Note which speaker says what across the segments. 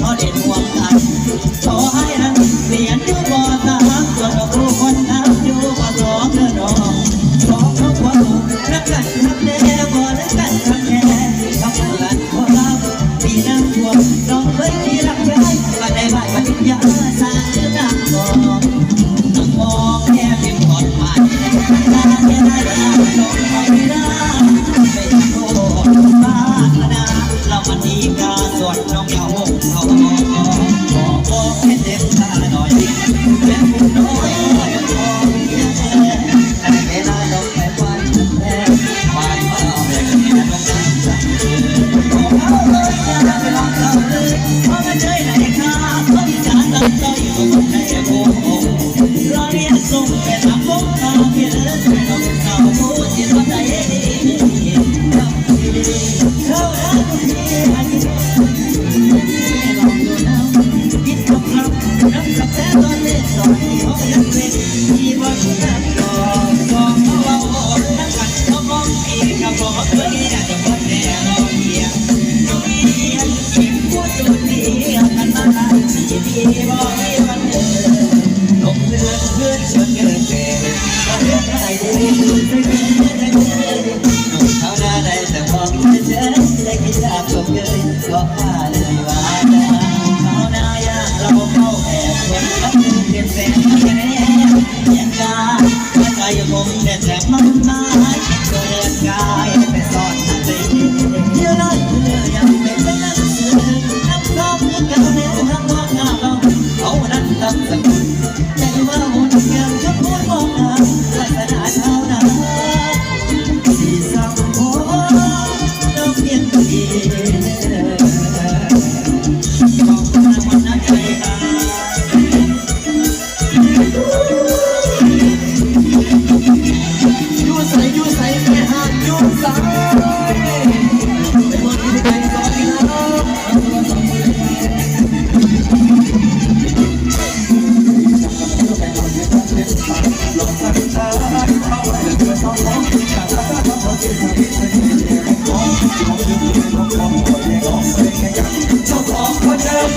Speaker 1: พอได้รวมกัขอให้นั้นเรียนอยู่ปสามส่วนกับครูคนนั้อยู่ปสองเด้อน้องสอครอบครัวรักกันรักแน่บ่รักกันรักแน่ทำงานขอเราปีน้ำท่วมน้องเคยมีรักใครก็ได้ใบปริญญาสร้างชื่อน้ำทน้งมองแงก่อนผ่านตาแค่ได้น้องไม่ได้ไม่โทษบ้านนาเรามันดีกาส่วนน้องเหงา Give me a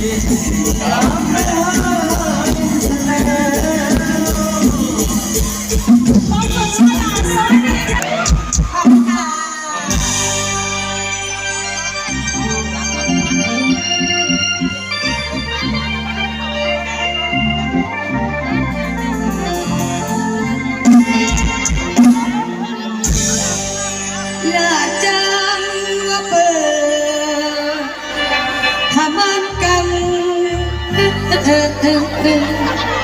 Speaker 1: ดี
Speaker 2: do, do, do, do.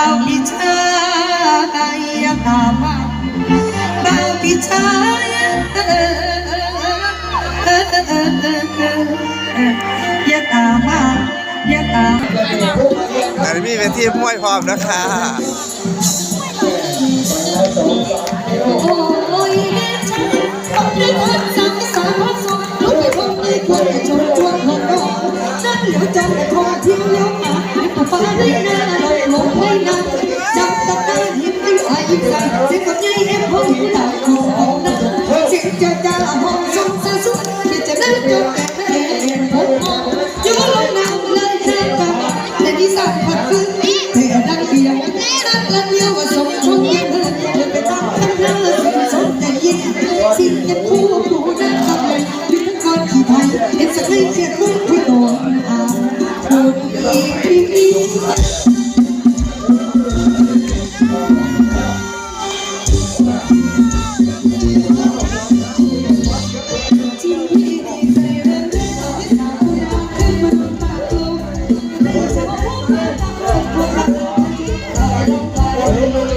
Speaker 2: Bapicaya Tama Bapicaya Yatama Yatama แต่มีเว
Speaker 3: ทีมวยพร้อมนะคะ
Speaker 2: จนจต่นเหลืทิ้งแล้วหายไปได้
Speaker 4: Lord, Amen.